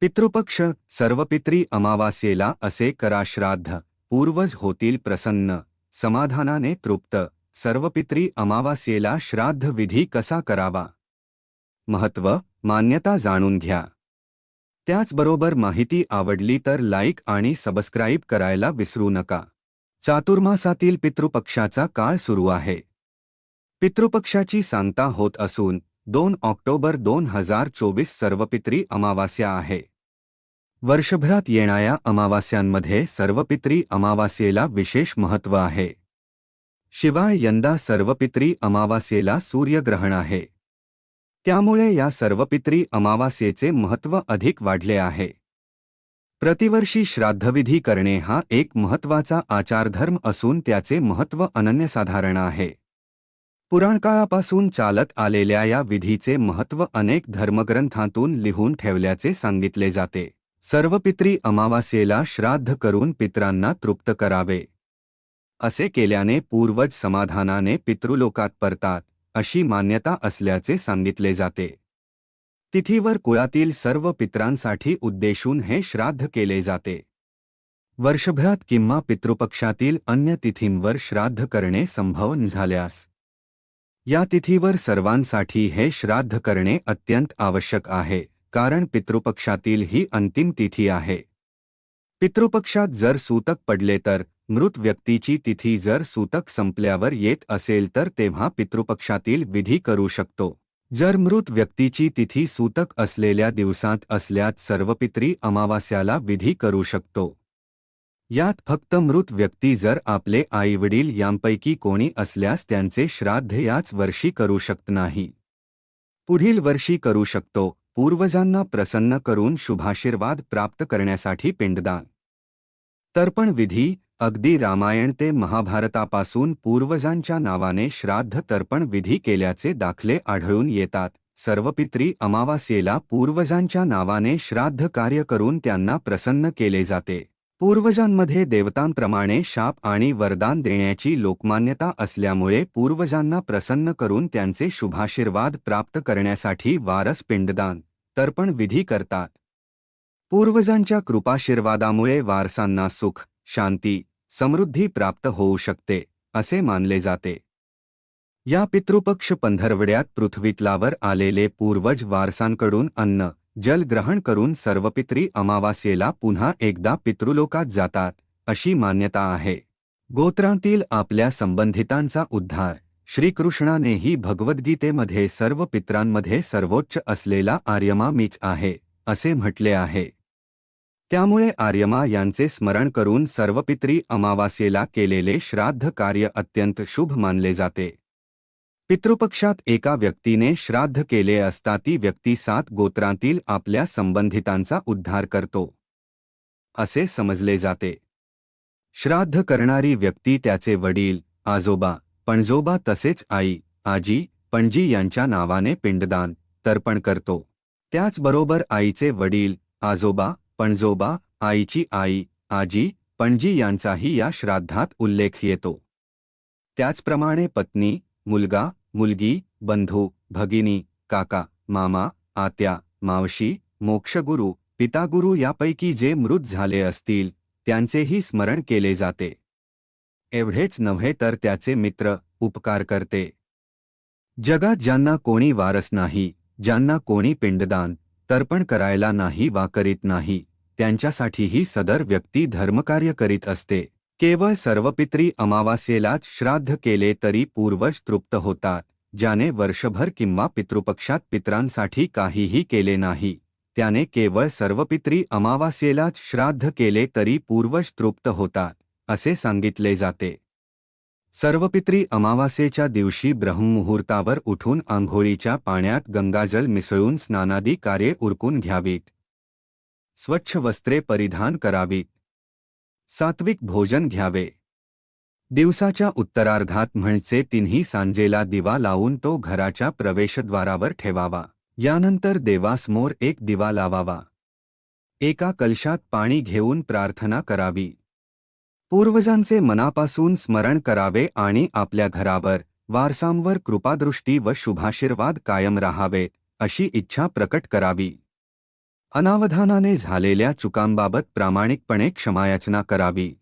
पितृपक्ष सर्व पित्री अमावास्येला असे करा श्राद्ध पूर्वज होतील प्रसन्न समाधानाने तृप्त सर्व पित्री अमावास्येला श्राद्ध विधी कसा करावा? महत्त्व मान्यता जाणून घ्या. त्याचबरोबर माहिती आवडली तर लाईक आणि सबस्क्राईब करायला विसरू नका. चातुर्मासातील पितृपक्षाचा काळ सुरू आहे. पितृपक्षाची सांगता होत असून दोन ऑक्टोबर दोन हजार चोवीस सर्वपित्री अमावास्या आहे. वर्षभरात येणाऱ्या अमावास्यांमध्ये सर्वपित्री अमावास्येला विशेष महत्त्व आहे. शिवाय यंदा सर्वपित्री अमावास्येला सूर्यग्रहण आहे. त्यामुळे या सर्वपित्री अमावास्येचे महत्त्व अधिक वाढले आहे. प्रतिवर्षी श्राद्धविधी करणे हा एक महत्त्वाचा आचारधर्म असून त्याचे महत्त्व अनन्यसाधारण आहे. पुराणकाळापासून चालत आलेल्या या विधीचे महत्त्व अनेक धर्मग्रंथांतून लिहून ठेवल्याचे सांगितले जाते. सर्व पित्री अमावास्येला श्राद्ध करून पित्रांना तृप्त करावे. असे केल्याने पूर्वज समाधानाने पितृलोकात परतात अशी मान्यता असल्याचे सांगितले जाते. तिथीवर कुळातील सर्व पित्रांसाठी उद्देशून हे श्राद्ध केले जाते. वर्षभरात किंवा पितृपक्षातील अन्य तिथींवर श्राद्ध करणे संभव झाल्यास या तिथीवर सर्वांसाठी हे श्राद्ध करणे अत्यंत आवश्यक आहे. कारण पितृपक्षातील ही अंतिम तिथी आहे. पितृपक्षात जर सूतक पडले तर मृत व्यक्तीची तिथी जर सूतक संपल्यावर येत असेल तर तेव्हा पितृपक्षातील विधी करू शकतो. जर मृत व्यक्तीची तिथी सूतक असलेल्या दिवसात असल्यात सर्वपित्री अमावास्याला विधी करू शकतो. यात फक्त मृत व्यक्ती जर आपले आईवडील यांपैकी कोणी असल्यास त्यांचे श्राद्ध याच वर्षी करू शकत नाही. पुढील वर्षी करू शकतो पूर्वजांना प्रसन्न करून शुभाशीर्वाद प्राप्त करण्यासाठी पिंडदान. तर्पण विधी अगदी रामायण ते महाभारतापासून पूर्वजांच्या नावाने श्राद्ध तर्पण विधी केल्याचे दाखले आढळून येतात. सर्वपित्री अमावास्येला पूर्वजांच्या नावाने श्राद्ध कार्य करून त्यांना प्रसन्न केले जाते. पूर्वजांमध्ये देवतांप्रमाणे शाप आणि वरदान देण्याची लोकमान्यता असल्यामुळे पूर्वजांना प्रसन्न करून त्यांचे शुभाशीर्वाद प्राप्त करण्यासाठी वारस पिंडदान तर्पण विधी करतात. पूर्वजांच्या कृपाशीर्वादामुळे वारसांना सुख शांती समृद्धी प्राप्त होऊ शकते असे मानले जाते. या पितृपक्ष पंधरवड्यात पृथ्वीतलावर आलेले पूर्वज वारसांकडून अन्न जल ग्रहण करून सर्वपित्री अमावास्येला पुन्हा एकदा पितृलोकात जातात अशी मान्यता आहे. गोत्रांतील आपल्या संबंधितांचा उद्धार. श्रीकृष्णानेही भगवद्गीतेमध्ये सर्व पित्रांमध्ये सर्वोच्च असलेला आर्यमा मीच आहे असे म्हटले आहे. त्यामुळे आर्यमा यांचे स्मरण करून सर्वपित्री अमावास्येला केलेले श्राद्ध कार्य अत्यंत शुभ मानले जाते. पितृपक्षात एका व्यक्तीने श्राद्ध केले असता ती व्यक्ती सात गोत्रांतील आपल्या संबंधितांचा उद्धार करतो. असे समजले जाते. श्राद्ध करणारी व्यक्ती त्याचे वडील आजोबा पणजोबा तसेच आई आजी पणजी यांच्या नावाने पिंडदान तर्पण करतो. त्याचबरोबर आईचे वडील आजोबा पणजोबा आईची आई आजी पणजी यांचाही या श्राद्धात उल्लेख येतो. त्याचप्रमाणे पत्नी मुलगा मुलगी बंधू भगिनी काका मामा आत्या मावशी मोक्षगुरू पितागुरू यापैकी जे मृत झाले असतील त्यांचेही स्मरण केले जाते. एवढेच नव्हे तर त्याचे मित्र उपकार करते. जगात ज्यांना कोणी वारस नाही ज्यांना कोणी पिंडदान तर्पण करायला नाही वा करीत नाही त्यांच्यासाठीही सदर व्यक्ती धर्मकार्य करीत असते. केवळ सर्वपित्री अमावास्येलाच श्राद्ध केले तरी पूर्वज तृप्त होतात ज्याने वर्षभर किंवा पितृपक्षात पित्रांसाठी काहीही केले नाही. त्याने केवळ सर्वपित्री अमावास्येलाच श्राद्ध केले तरी पूर्वज तृप्त होतात असे सांगितले जाते. सर्वपित्री अमावास्येच्या दिवशी ब्रह्ममुहूर्तावर उठून आंघोळीच्या पाण्यात गंगाजल मिसळून स्नानादी कार्ये उरकून घ्यावीत. स्वच्छ वस्त्रे परिधान करावीत. सात्विक भोजन घ्यावे. दिवसाच्या उत्तरार्धात म्हणजे तिन्ही सांजेला दिवा लावून तो घराच्या प्रवेशद्वारावर ठेवावा. यानंतर देवासमोर एक दिवा लावावा. एका कलशात पाणी घेऊन प्रार्थना करावी. पूर्वजांचे मनापासून स्मरण करावे आणि आपल्या घरावर वारसांवर कृपादृष्टी व शुभाशीर्वाद कायम राहावे अशी इच्छा प्रकट करावी. अनावधानाने झालेल्या चुकांबाबत प्रामाणिकपणे क्षमायाचना करावी.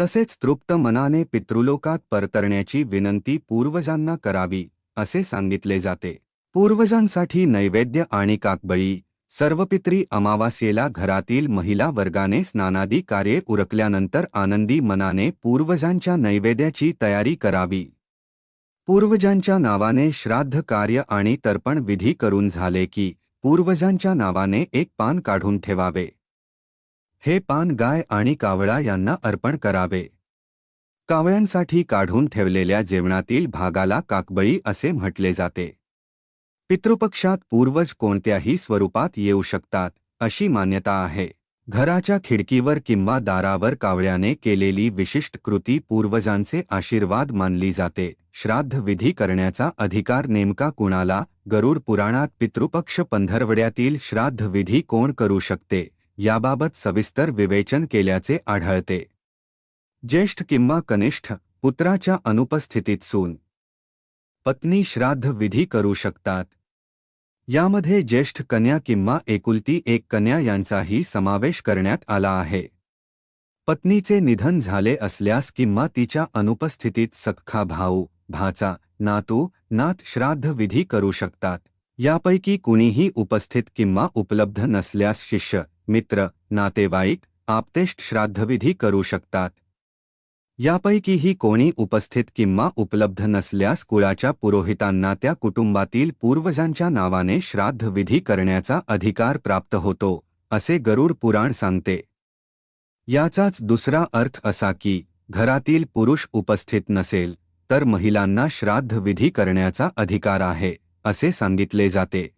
तसेच तृप्त मनाने पितृलोकात परतरण्याची विनंती पूर्वजांना करावी असे सांगितले जाते. पूर्वजांसाठी नैवेद्य आणि काकबळी सर्वपित्री अमावास्येला घरातील महिला वर्गाने स्नानादी कार्ये उरकल्यानंतर आनंदी मनाने पूर्वजांच्या नैवेद्याची तयारी करावी. पूर्वजांच्या नावाने श्राद्ध कार्य आणि तर्पण विधी करून झाले की पूर्वजांच्या नावाने एक पान काढून ठेवावे. हे पान गाय आणि कावळा यांना अर्पण करावे. कावळ्यांसाठी काढून ठेवलेल्या जेवणातील भागाला काकबळी असे म्हटले जाते. पितृपक्षात पूर्वज कोणत्याही स्वरूपात येऊ शकतात अशी मान्यता आहे. घराच्या खिडकीवर किंवा दारावर कावळ्याने केलेली विशिष्ट कृती पूर्वजांचे आशीर्वाद मानली जाते. श्राद्ध विधी करण्याचा अधिकार नेमका कुणाला? गरुड पुराणात पितृपक्ष पंधरवड्यातील श्राद्ध विधी कोण करू शकते? याबाबत सविस्तर विवेचन केल्याचे आढळते. ज्येष्ठ किंवा कनिष्ठ पुत्राच्या अनुपस्थितीत सून. पत्नी श्राद्ध विधी करू शकतात. यामध्ये ज्येष्ठ कन्या किंवा एकुलती एक कन्या यांचाही समावेश करण्यात आला आहे. पत्नीचे निधन झाले असल्यास किंवा तिच्या अनुपस्थितीत सख्खा भाऊ भाचा नातू नात श्राद्ध विधी करू शकतात. यापैकी कुणीही उपस्थित किंवा उपलब्ध नसल्यास शिष्य मित्र नातेवाईक आपतेष्ट श्राद्धविधी करू शकतात. यापैकीही कोणी उपस्थित किंवा उपलब्ध नसल्यास कुळाच्या पुरोहितांना त्या कुटुंबातील पूर्वजांच्या नावाने श्राद्धविधी करण्याचा अधिकार प्राप्त होतो असे गरुड पुराण सांगते. याचाच दुसरा अर्थ असा की घरातील पुरुष उपस्थित नसेल तर महिलांना श्राद्ध विधी करण्याचा अधिकार आहे असे सांगितले जाते.